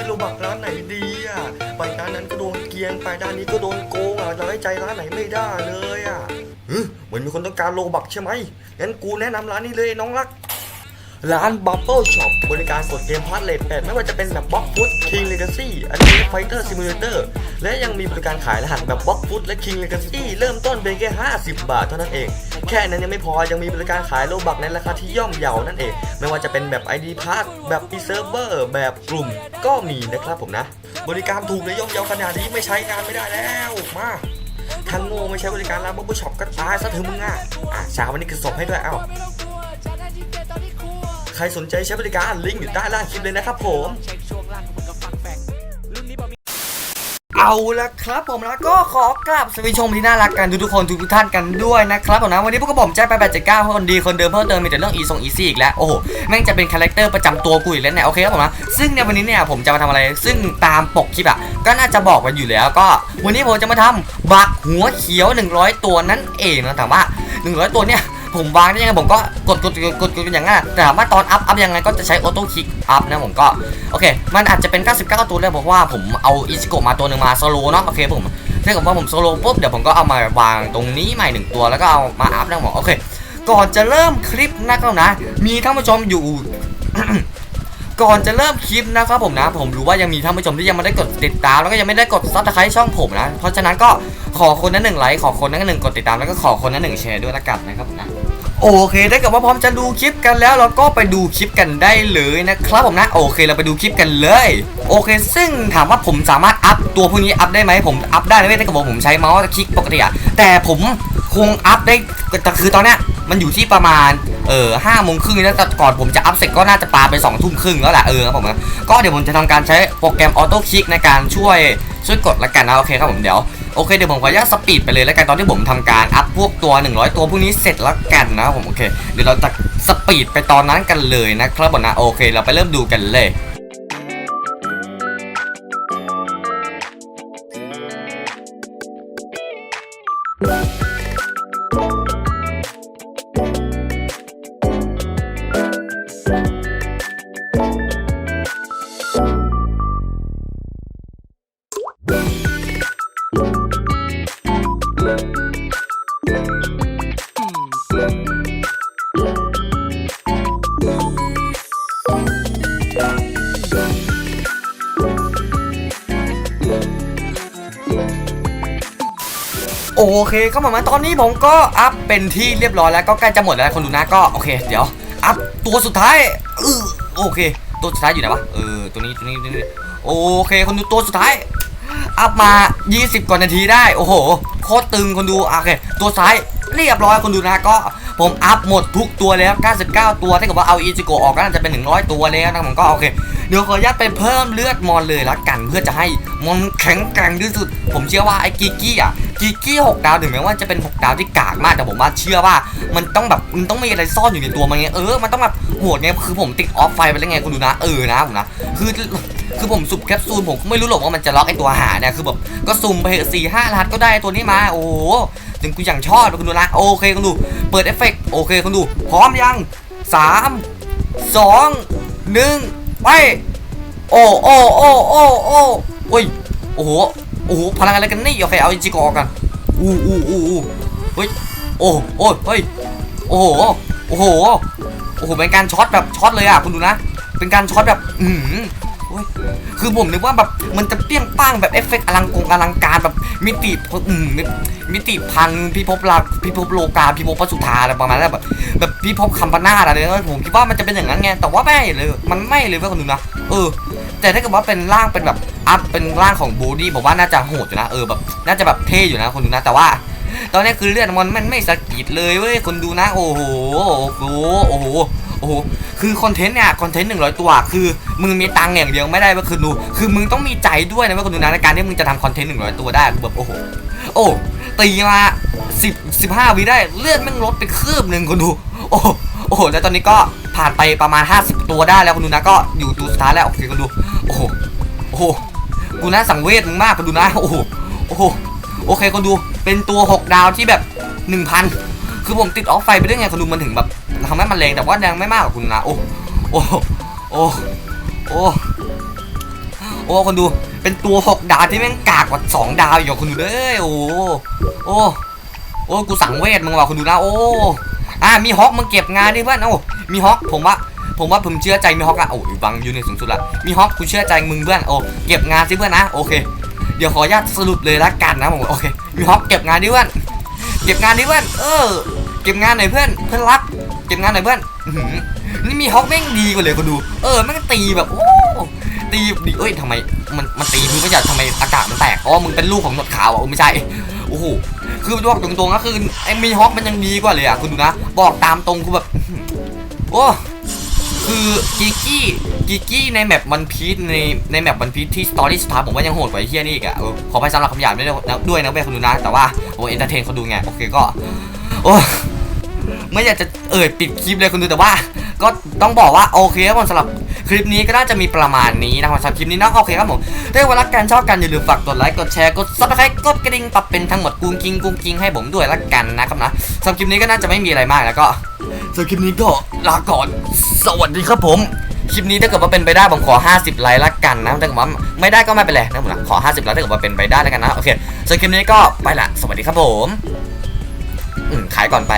อโลบักร้านไหนดีอะไปร้านนั้นก็โดนเกียงไปด้านนี้ก็โดนโกงอะเราไว้ใจร้านไหนไม่ได้เลยอะเฮ้ยเหมือนมีคนต้องการโลบักใช่ไหมงั้นกูแนะนำร้านนี้เลยน้องรัก ร้าน Bubble Shop บริการกดเกมพาร์ทเลทแปดไม่ว่าจะเป็นแบบบ็อกฟุต King Legacy อันนี้ Fighter Simulator และยังมีบริการขายรหัสแบบบ็อกฟุตและ King Legacy เริ่มต้นเพียงแค่ 50 บาทเท่านั้นเอง แค่นั้นยังไม่พอยังมีบริการขายโลบักในราคาที่ย่อมเยานั่นเอง ไม่ว่าจะเป็นแบบ ID Pass แบบมีเซิร์ฟเวอร์แบบกลุ่มก็มีนะครับผมนะ บริการถูกและย่อมเยาขนาดนี้ไม่ใช้งานไม่ได้แล้วมาทางโง่ไม่ใช้บริการร้าน Bubble Shop ก็ตายซะเถอะมึงอะอะเช้าวันนี้คือส่งให้ด้วยเอ้า รสนใจใช้บริการลิงก์อยู่ใต้ล่างคลิปเลยนะครับผมเอาละครับผมแล้วก็ขอกราบสวัสดีชมที่น่ารักกันทุกๆคนทุกๆท่านกันด้วยนะครับผมนะวันนี้พวกกับผมแจ็คแปดแปดเจ็ดเก้าคนดีคนเดิมเพิ่มเติมมีแต่เรื่องอีทรงอีซี่อีกแล้วโอ้โหแม่งจะเป็นคาแรคเตอร์ประจำตัวกูอีกแล้วเนี่ยโอเคครับผมนะซึ่งในวันนี้เนี่ยผมจะมาทำอะไร ซึ่งตามปกคลิปอะก็น่าจะบอกกันอยู่แล้วก็ วันนี้ผมจะมาทำบักหัวเขียว 100 ตัวนั่นเองนะแต่ว่า 100 ตัวเนี่ย ผมวางได้ยังไงผมก็กดกดกดกดกดอย่างนั้นแต่ถามว่าตอนอัพอัพยังไงก็จะใช้ออโต้คลิกอัพนะผมก็โอเค มันอาจจะเป็น 99 ตัวแล้วเพราะว่าผมเอาอิชิโกะมาตัวหนึ่งมาโซโลเนาะโอเคผมถ้าเกิดว่าผมโซโลปุ๊บเดี๋ยวผมก็เอามาวางตรงนี้ใหม่หนึ่งตัวแล้วก็เอามาอัพนะผมโอเค ก่อนจะเริ่มคลิปนะครับนะ มีท่านผู้ชมอยู่ ก่อนจะเริ่มคลิปนะครับผมนะ ผมรู้ว่ายังมีท่านผู้ชมที่ยังไม่ได้กดติดตามแล้วก็ยังไม่ได้กดซับสไครต์ช่องผมนะ เพราะฉะนั้นก็ขอคนนั้นหนึ่งไลค์ขอคนนั้นหนึ่งกดติดตามแล้วก็ขอคนนั้นหนึ่งแชร์ด้วยละกันนะครับนะโอเคถ้าเกิดว่าพร้อมจะดูคลิปกันแล้ว เราก็ไปดูคลิปกันได้เลยนะครับผมนะโอเคเราไปดูคลิปกันเลย โอเค ซึ่งถามว่าผมสามารถอัพตัวพวกนี้อัพได้ไหมผมอัพได้นะเว้ยถ้าเกิดว่าผมใช้เมาส์คลิกปกติอะแต่ผมคงอัพได้แต่คือตอนเนี้ยมันอยู่ที่ประมาณ เออห้าโมงครึ่งแล้วแต่ก่อนผมจะอัพเสร็จก็น่าจะปาไปสองทุ่มครึ่งแล้วแหละเออครับผมก็เดี๋ยวผมจะทำการใช้โปรแกรมออโต้คลิกในการช่วยช่วยกดละกันนะโอเคครับผมเดี๋ยวโอเคเดี๋ยวผมขออนุญาตสปีดไปเลยแล้วกันตอนที่ผมทำการอัพพวกตัว 100 ตัวพวกนี้เสร็จแล้วกันนะผมโอเคเดี๋ยวเราจะสปีดไปตอนนั้นกันเลยนะครับผมนะโอเค เราไปเริ่มดูกันเลย โอเคเข้ามามาตอนนี้ผมก็อัพเป็นที่เรียบร้อยแล้วก็ใกล้จะหมดแล้วคนดูนะก็โอเค เดี๋ยวอัพตัวสุดท้ายเออโอเค ตัวสุดท้ายอยู่ไหนวะเออตัวนี้ตัวนี้ตัวนี้โอเค คนดูตัวสุดท้าย อัพมา 20 กว่านาทีได้โอ้โหโคตรตึงคนดูโอเคตัวซ้ายเรียบร้อยคนดูนะก็ผมอัพหมดทุกตัวแล้ว 99 ตัวถ้าเกิดว่าเอาอีจิโกะออกก็น่าจะเป็น 100 ตัวแล้วนะผมก็โอเค เดี๋ยวขออนุญาตไปเพิ่มเลือดมอนเลยละกัน เพื่อจะให้มอนแข็งแกร่งที่สุด ผมเชื่อว่าไอ้กิกกี้อะกิกกี้6ดาวถึงแม้ว่าจะเป็น6ดาวที่กากมากแต่ผมว่าเชื่อว่า มันต้องแบบมันต้องมีอะไรซ่อนอยู่ในตัวมันไงเออมันต้องแบบโหดไงคือผมติดออฟไฟไปแล้วไงคุณดูนะเออนะผมนะคือคือผมสุ่มแคปซูลผมก็ไม่รู้หรอกว่ามันจะล็อกไอตัวหาเนี่ยคือแบบก็สุ่มไปสี่ห้ารหัสก็ได้ตัวนี้มา โอ้โหถึงกูอย่างชอบคุณดูนะโอเคคุณดู เปิดเอฟเฟกต์โอเคคุณดูพร้อมยังสามสองหนึ่งไปโอ้โอ้โอ้โอ้โอ้โอ้ยโอ้โห โอ้โหพลังอะไรกันนี่โอเคเอาอิจิโกะกันอู้อู้อู้อู้เฮ้ยโอ้โอ้เฮ้ยโอ้โหโอ้โหโอ้โหเป็นการช็อตแบบช็อตเลยอะคุณดูนะ เป็นการช็อตแบบอือหือโอ้ยคือผมนึกว่าแบบมันจะเปี้ยงป้างแบบเอฟเฟกต์อลังกงอลังการแบบมิติอืมมิติพันพิภพลาพิภพโลกาพิภพปสุธาอะไรประมาณนั้นแบบแบบพิภพคัมปนาอะไรเนี่ยผมคิดว่ามันจะเป็นอย่างนั้นไงแต่ว่าไม่เลยมันไม่เลยเว้ยคนดูนะเออ แต่ถ้าเกิดว่าเป็นร่างเป็นแบบ อัพเป็นร่างของบูดี้ผมว่าน่าจะโหดอยู่นะเออแบบน่าจะแบบเท่อยู่นะคนดูนะแต่ว่า ตอนนี้คือเลือดมันมันไม่สะกิดเลยเว้ยคนดูนะ โอ้โหโอ้โหโอ้โหโอ้โหคือคอนเทนต์เนี่ยคอนเทนต์หนึ่งร้อยตัว คือมึงมีตังค์อย่างเดียวไม่ได้เว้ยคือดูคือมึงต้องมีใจด้วยนะว้ยคนดูนะในการที่มึงจะทำคอนเทนต์หนึ่งร้อยตัวได้แบบโอ้โหโอ้ตีมาสิบสิบห้าวิได้เลือดแม่งลดไปคืบหนึ่งคนดู โอ้โหโอ้โหแล้วตอนนี้ก็ผ่านไปประมาณ 50 ตัวได้แล้วคนดูนะก็อยู่ตัวสุดท้ายแล้วโอเคคนดู โอ้โหโอ้โห กูน่าสังเวชมึงมากคนดูนะโอ้โหโอ้โหโอเคคนดูเป็นตัว 6 ดาวที่แบบ 1,000 คือผมติดออฟไฟไปด้ไงคนดูมันถึงแบบทำให้มันแรงแต่ว่าแรงไม่มากกว่าคุณนะโอ้โอ้โอ้โอ้โอ้คนดูเป็นตัวหกดาวที่แม่งกากกว่าสองดาวอีกอ่คนดูเลยโอ้โอ้โอ้กูสังเวชมึงว่ะคนดูนะโอ้อะมีฮอกมึงเก็บงานดิเพื่อนโอ้มีฮอกผมว่า ผมว่าผมเชื่อใจมีฮอกอะโอ้ยบังอยู่ในสูงสุดละมีฮอกกูเชื่อใจมึงเพื่อนโอ้เก็บงานสิเพื่อนนะโอเค เดี๋ยวขออนุญาตสรุปเลยละกันนะผมโอเคมีฮอกเก็บงานดิเพื่อนเก็บงานดิเพื่อนเออ เก็บงานหน่อยเพื่อนเพื่อนรัก เก็บงานหน่อยเพื่อนนี่มีฮอกแม่งดีกว่าเลยคนดู เออแม่งตีแบบโอ้ตีดีเอ้ยทำไมมันมันตีมึงก็อยากทำไมอากาศมันแตกอ๋อมึงเป็นลูกของหนวดขาวอะเออไม่ใช่โอ้โหคือบอกตรงๆก็คือไอ้มีฮอกมันยังดีกว่าเลยอะคุณดูนะบอกตามตรงคือแบบโอ้ คือกิกกี้กิกกี้ในแมปวันพีชในในแมปวันพีชที่สตอรี่สตาร์ผมว่ายังโหดกว่าไอ้เฮียนี่อีกอะเออขอไปสำหรับคำหยาบด้วยนะด้วยนะเว้ยคุณดูนะ แต่ว่าโอ้เอนเตอร์เทนเขาดูไงโอเคก็โอ้ไม่อยากจะเอ่ยปิดคลิปเลยคุณดูแต่ว่า ก็ต้องบอกว่าโอเคครับผมสำหรับคลิปนี้ก็น่าจะมีประมาณนี้นะครับสำหรับคลิปนี้นะโอเคครับผมถ้าเวลาการชอบกันอย่าลืมฝากกดไลค์กดแชร์กดซับสไครต์กดกระดิ่งปรับเป็นทั้งหมดกุ้งกิ้งกุ้งกิ้งให้ผมด้วยละกันนะครับนะสำหรับคลิปนี้ก็น่าจะไม่มีอะไรมากแล้วก็ สำหรับคลิปนี้ก็ลาก่อน สวัสดีครับผม คลิปนี้ถ้าเกิดว่าเป็นไปได้ผมขอ 50 ไลค์ละกันนะถ้าเกิดว่าไม่ได้ก็ไม่เป็นไรนะผมขอ 50 ไลค์ถ้าเกิดว่าเป็นไปได้แล้วกันนะโอเคสำหรับคลิปนี้ก็ไปละ สวัสดีครับผมอืมขายก่อนไป